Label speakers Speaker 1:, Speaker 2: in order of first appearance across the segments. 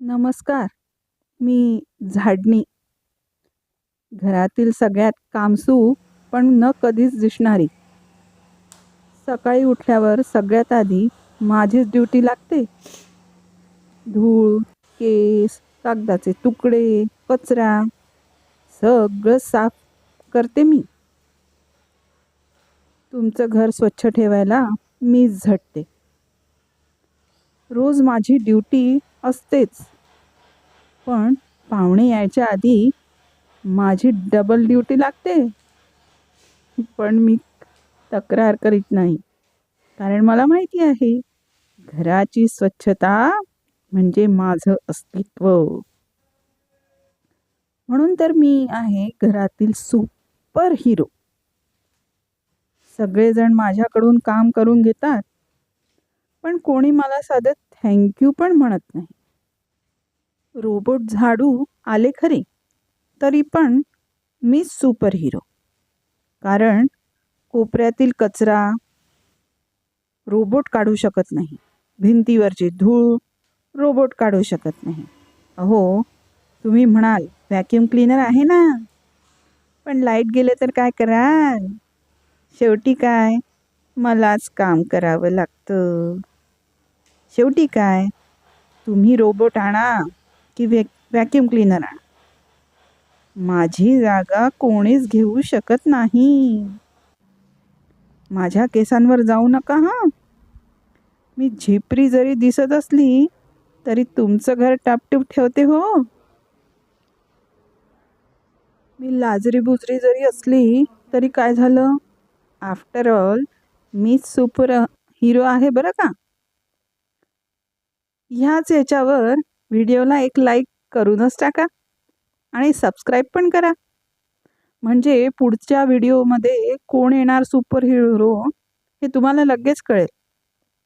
Speaker 1: नमस्कार मी झाडणी. घरातील सगळ्यात कामसू पण न कधीच दिसणारी. सकाळी उठल्यावर सगळ्यात आधी माझीच ड्युटी लागते. धूळ केस कागदाचे तुकडे कचरा सगळं साफ करते मी. तुमचं घर स्वच्छ ठेवायला मीच झटते. रोज माझी ड्युटी असतेच. पण पाहुणे यायच्या आधी माझी डबल ड्युटी लागते. पण मी तक्रार करीत नाही. कारण मला माहिती आहे घराची स्वच्छता म्हणजे माझं अस्तित्व. म्हणून तर मी आहे घरातील सुपर हिरो सगळेजण माझ्याकडून काम करून घेतात. पण कोणी मला साधत थँक्यू पण म्हणत नाही. रोबोट झाडू आले खरे तरी पण मी सुपर हिरो कारण कोपऱ्यातील कचरा रोबोट काढू शकत नाही. भिंतीवरची धूळ रोबोट काढू शकत नाही. अहो तुम्ही म्हणाल व्हॅक्यूम क्लीनर आहे ना? पण लाइट गेले तर काय कराल? शेवटी काय? मलाच काम करावं लागतं. शेवटी काय? तुम्ही रोबोट आणा की व्हॅ व्हॅक्युम क्लीनर आणा. माझी जागा कोणीच घेऊ शकत नाही. माझ्या केसांवर जाऊ नका हां. मी झिपरी जरी दिसत असली तरी तुमचं घर टापटीप ठेवते हो. मी लाजरी बुजरी जरी असली तरी काय झालं? आफ्टर ऑल मी सुपर हिरो आहे बरं का? ह्याच याच्यावर व्हिडिओला एक लाईक करूनच टाका आणि सबस्क्राईब पण करा. म्हणजे पुढच्या व्हिडिओमध्ये कोण येणार सुपर हिरो हे तुम्हाला लगेच कळेल.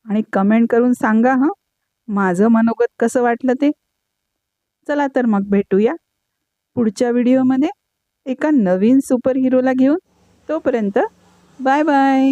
Speaker 1: आणि कमेंट करून सांगा हं माझं मनोगत कसं वाटलं ते? चला तर मग भेटूया पुढच्या व्हिडिओमध्ये एका नवीन सुपर हिरोला घेऊन. तोपर्यंत बाय बाय